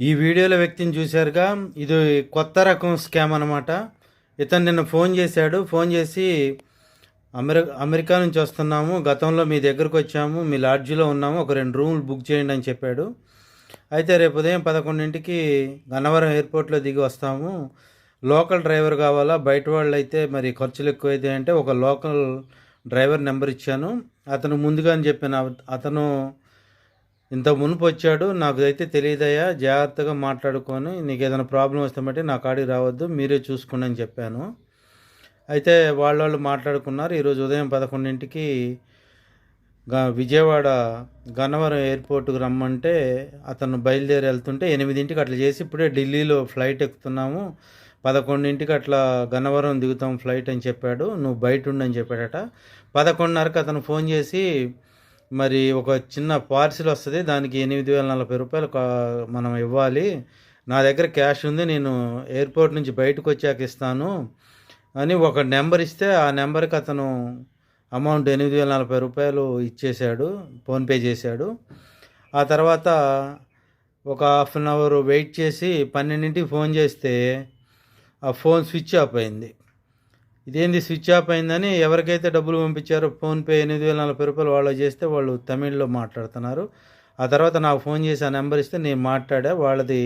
ఈ వీడియోలో వ్యక్తిని చూశారుగా. ఇది కొత్త రకం స్కామ్ అనమాట ఇతను నిన్న ఫోన్ చేశాడు. ఫోన్ చేసి అమెరికా అమెరికా నుంచి వస్తున్నాము. గతంలో మీ దగ్గరకు వచ్చాము. మీ లాడ్జిలో ఉన్నాము. ఒక రెండు రూములు బుక్ చేయండి అని చెప్పాడు. అయితే రేపు ఉదయం పదకొండింటికి గన్నవరం ఎయిర్పోర్ట్లో దిగి వస్తాము. లోకల్ డ్రైవర్ కావాలా? బయట వాళ్ళు అయితే మరి ఖర్చులు ఎక్కువైతే అంటే ఒక లోకల్ డ్రైవర్ నెంబర్ ఇచ్చాను. అతను ముందుగా అని చెప్పాను అతను ఇంత మునుపు వచ్చాడు నాకు అయితే తెలియదయ్యా జాగ్రత్తగా మాట్లాడుకొని నీకు ఏదైనా ప్రాబ్లం వస్తే బట్టి నా కాడికి రావద్దు మీరే చూసుకోండి అని చెప్పాను. అయితే వాళ్ళ వాళ్ళు మాట్లాడుకున్నారు ఈరోజు ఉదయం పదకొండింటికి విజయవాడ గన్నవరం ఎయిర్పోర్ట్కి రమ్మంటే అతను బయలుదేరి వెళ్తుంటే ఎనిమిదింటికి అట్లా చేసి ఇప్పుడే ఢిల్లీలో ఫ్లైట్ ఎక్కుతున్నాము పదకొండింటికి అట్లా గన్నవరం దిగుతాం ఫ్లైట్ అని చెప్పాడు నువ్వు బయట ఉండని చెప్పాడట. పదకొండున్నరకు అతను ఫోన్ చేసి మరి ఒక చిన్న పార్సిల్ వస్తుంది దానికి ఎనిమిది వేల నలభై రూపాయలు మనం ఇవ్వాలి. నా దగ్గర క్యాష్ ఉంది నేను ఎయిర్పోర్ట్ నుంచి బయటకు వచ్చాక ఇస్తాను అని ఒక నెంబర్ ఇస్తే ఆ నెంబర్కి అతను అమౌంట్ ఎనిమిది వేల నలభై రూపాయలు ఇచ్చేశాడు ఫోన్పే చేశాడు. ఆ తర్వాత ఒక హాఫ్ అన్ అవర్ వెయిట్ చేసి పన్నెండింటికి ఫోన్ చేస్తే ఆ ఫోన్ స్విచ్ ఆఫ్ అయింది. ఇదేంది స్విచ్ ఆఫ్ అయిందని ఎవరికైతే డబ్బులు పంపించారో ఫోన్పే ఎనిమిది వేల నలభై రూపాయలు వాళ్ళు చేస్తే వాళ్ళు తమిళ్ళో మాట్లాడుతున్నారు. ఆ తర్వాత నాకు ఫోన్ చేసి ఆ నెంబర్ ఇస్తే నేను మాట్లాడా వాళ్ళది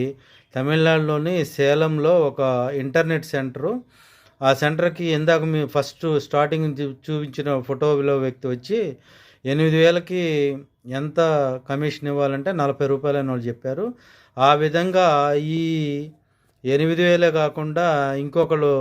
తమిళనాడులోని సేలంలో ఒక ఇంటర్నెట్ సెంటరు. ఆ సెంటర్కి ఇందాక మీ ఫస్ట్ స్టార్టింగ్ చూపించిన ఫోటోలో వ్యక్తి వచ్చి ఎనిమిది వేలకి ఎంత కమిషన్ ఇవ్వాలంటే నలభై రూపాయలని వాళ్ళు చెప్పారు. ఆ విధంగా ఈ ఎనిమిది వేలే కాకుండా ఇంకొకరు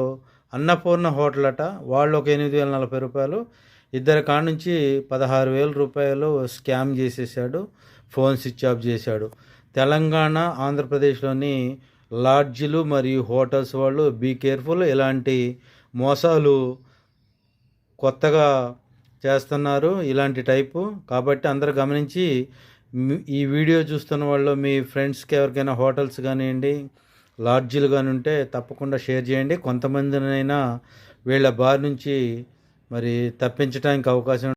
అన్నపూర్ణ హోటల్ అట వాళ్ళు ఒక ఎనిమిది వేల నలభై రూపాయలు. ఇద్దరి కాడ నుంచి పదహారు వేల రూపాయలు స్కామ్ చేసేసాడు. ఫోన్ స్విచ్ ఆఫ్ చేశాడు. తెలంగాణ ఆంధ్రప్రదేశ్లోని లాడ్జిలు మరియు హోటల్స్ వాళ్ళు బీ కేర్ఫుల్. ఇలాంటి మోసాలు కొత్తగా చేస్తున్నారు ఇలాంటి టైపు. కాబట్టి అందరు గమనించి ఈ వీడియో చూస్తున్న వాళ్ళు మీ ఫ్రెండ్స్కి ఎవరికైనా హోటల్స్ కానివ్వండి లాడ్జీలు కానీ ఉంటే తప్పకుండా షేర్ చేయండి. కొంతమందినైనా వీళ్ళ బారి నుంచి మరి తప్పించడానికి అవకాశం